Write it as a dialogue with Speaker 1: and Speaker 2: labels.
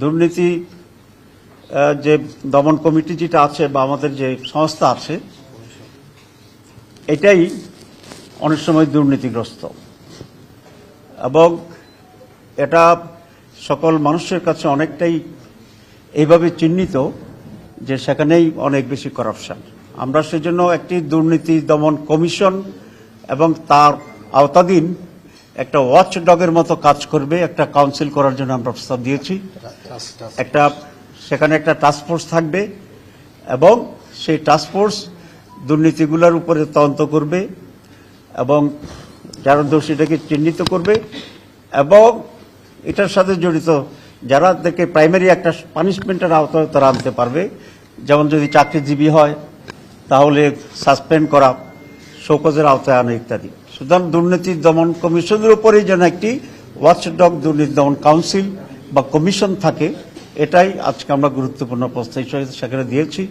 Speaker 1: দুর্নীতি যে দমন কমিটি যেটা আছে বা আমাদের যে সংস্থা আছে, এটাই অনেক সময় দুর্নীতিগ্রস্ত। এবং এটা সকল মানুষের কাছে অনেকটাই এইভাবে চিহ্নিত যে সেখানেই অনেক বেশি করাপশন আমরা সেজন্য একটি দুর্নীতি দমন কমিশন এবং তার আওতাধীন একটা ওয়াচ ডগের মতো কাজ করবে, একটা কাউন্সিল করার জন্য আমরা প্রস্তাব দিয়েছি। একটা, সেখানে একটা টাস্কফোর্স থাকবে এবং সেই টাস্কফোর্স দুর্নীতিগুলোর উপরে তদন্ত করবে এবং যারা দোষীটাকে চিহ্নিত করবে এবং এটার সাথে জড়িত যারা থেকে প্রাইমারি একটা পানিশমেন্টের আওতায় তারা আনতে পারবে। যেমন যদি চাকরিজীবী হয়, তাহলে সাসপেন্ড করা শোকজের আওতায় আনা ইত্যাদি। সুতরাং দুর্নীতি দমন কমিশনের উপরেই যেন একটি ওয়াচডগ দুর্নীতি দমন কাউন্সিল বা কমিশন থাকে, এটাই আজকে আমরা গুরুত্বপূর্ণ প্রস্তাব হিসেবে সেখানে দিয়েছি।